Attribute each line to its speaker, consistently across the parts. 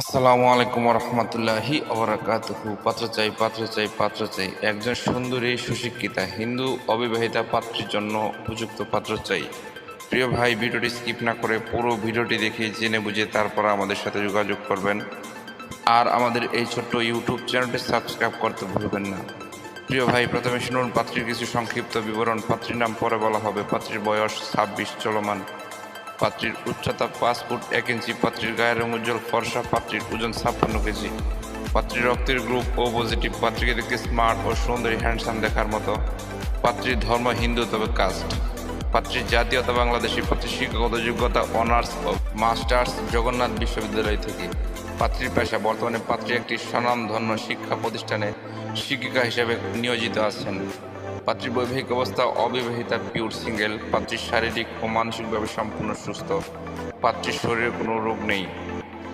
Speaker 1: আসসালামু আলাইকুম রহমতুল্লাহি অবরাকাতুহু পাত্র চাই পাত্র চাই পাত্র চাই। একজন সুন্দরী, সুশিক্ষিতা, হিন্দু, অবিবাহিতা পাত্রীর জন্য উপযুক্ত পাত্র চাই। প্রিয় ভাই, ভিডিওটি স্কিপ না করে পুরো ভিডিওটি দেখে জেনে বুঝে তারপর আমাদের সাথে যোগাযোগ করবেন। আর আমাদের এই ছোট্ট ইউটিউব চ্যানেলটি সাবস্ক্রাইব করতে ভুলবেন না। প্রিয় ভাই, প্রথমে শুনুন পাত্রীর কিছু সংক্ষিপ্ত বিবরণ। পাত্রীর নাম পরে বলা হবে। পাত্রীর বয়স ছাব্বিশ, চলমান। পাত্রীর উচ্চতা পাঁচ ফুট এক ইঞ্চি, পাত্রীর গায়ের রং উজ্জ্বল, ফর্সা, পাত্রীর ওজন ছাপ্পান্ন কেজি। পাত্রীর রক্তের গ্রুপ ও পজিটিভ পাত্রীকে দেখতে স্মার্ট ও সুন্দরী হ্যান্ডসাম দেখার মতো। পাত্রীর ধর্ম হিন্দু তবে কাস্ট পাত্রীর জাতীয়তা বাংলাদেশি পাত্রীর শিক্ষাগত যোগ্যতা অনার্স ও মাস্টার্স জগন্নাথ বিশ্ববিদ্যালয় থেকে। পাত্রীর পেশা, বর্তমানে পাত্রী একটি স্বনামধন্য শিক্ষা প্রতিষ্ঠানে শিক্ষিকা হিসেবে নিয়োজিত আছেন। পাত্রীর বৈবাহিক অবস্থা, অবিবাহিতা পিওর সিঙ্গেল পাত্রীর শারীরিক ও মানসিকভাবে সম্পূর্ণ সুস্থ, পাত্রীর শরীরে কোনো রোগ নেই।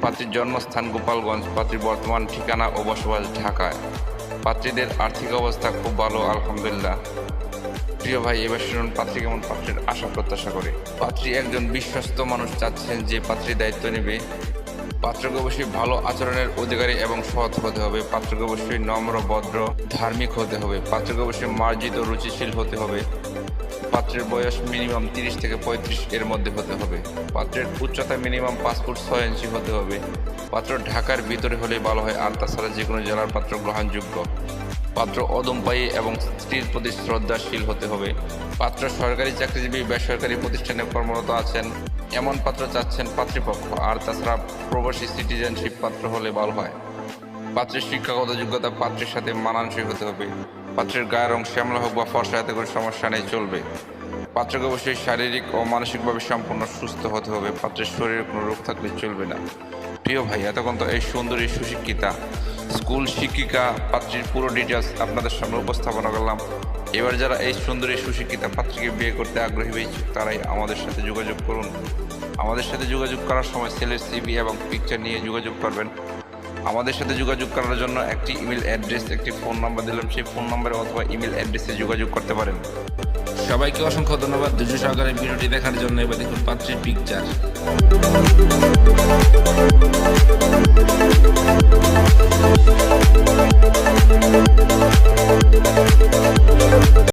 Speaker 1: পাত্রীর জন্মস্থান গোপালগঞ্জ, পাত্রীর বর্তমান ঠিকানা ও বসবাস ঢাকায়। পাত্রীদের আর্থিক অবস্থা খুব ভালো, আলহামদুলিল্লাহ। প্রিয় ভাই, এবার শুনুন পাত্রী কেমন পাত্রের আশা প্রত্যাশা করে। পাত্রী একজন বিশ্বস্ত মানুষ চাচ্ছেন যে পাত্রী দায়িত্ব নেবে। পাত্রকে অবশ্যই ভালো আচরণের অধিকারী এবং সৎ হতে হবে। পাত্রকে অবশ্যই নম্র, ভদ্র, ধার্মিক হতে হবে। পাত্রকে অবশ্যই মার্জিত, রুচিশীল হতে হবে। পাত্রের বয়স মিনিমাম তিরিশ থেকে পঁয়ত্রিশ এর মধ্যে হতে হবে। পাত্রের উচ্চতা মিনিমাম পাঁচ ফুট ছয় ইঞ্চি হতে হবে। পাত্র ঢাকার ভিতরে হলে ভালো হয়, আর তাছাড়া যে কোনো জেলার পাত্র গ্রহণযোগ্য। পাত্র অদম্পায়ী এবং স্ত্রীর প্রতি শ্রদ্ধাশীল হতে হবে। পাত্র সরকারি চাকরিজীবী, বেসরকারি প্রতিষ্ঠানে কর্মরত আছেন, এমন পাত্র চাচ্ছেন পাতৃপক্ষ, আর তাছাড়া প্রবাসী সিটিজেনশিপ পাত্র হলে ভালো হয়। পাত্রের শিক্ষাগত যোগ্যতা পাত্রের সাথে মানানসই হতে হবে। পাত্রের গায়ের রং শ্যামলা হোক বা ফর্সা, এতে করে সমস্যা নেই, চলবে। পাত্রকে অবশ্যই শারীরিক ও মানসিকভাবে সম্পূর্ণ সুস্থ হতে হবে। পাত্রের শরীরে কোনো রোগ থাকলে চলবে না। প্রিয় ভাই, এতক্ষণ তো এই সুন্দরী সুশিক্ষিতা, স্কুল শিক্ষিকা, পাত্রীর পুরো ডিটেলস আপনাদের সামনে উপস্থাপনা করলাম। এবার যারা এই সুন্দরী সুশিক্ষিতা পাত্রীকে বিয়ে করতে আগ্রহী হয়েছে তারাই আমাদের সাথে যোগাযোগ করুন। আমাদের সাথে যোগাযোগ করার সময় ছেলের সিবি এবং পিকচার নিয়ে যোগাযোগ করবেন। আমাদের সাথে যোগাযোগ করার জন্য একটি ইমেল অ্যাড্রেস একটি ফোন নাম্বার দিলাম। সেই ফোন নাম্বারে অথবা ইমেল অ্যাড্রেসে যোগাযোগ করতে পারেন। সবাইকে অসংখ্য ধন্যবাদ। দুজন সহকারে ভিডিওটি দেখার জন্য এবার দেখুন পাত্রের পিকচার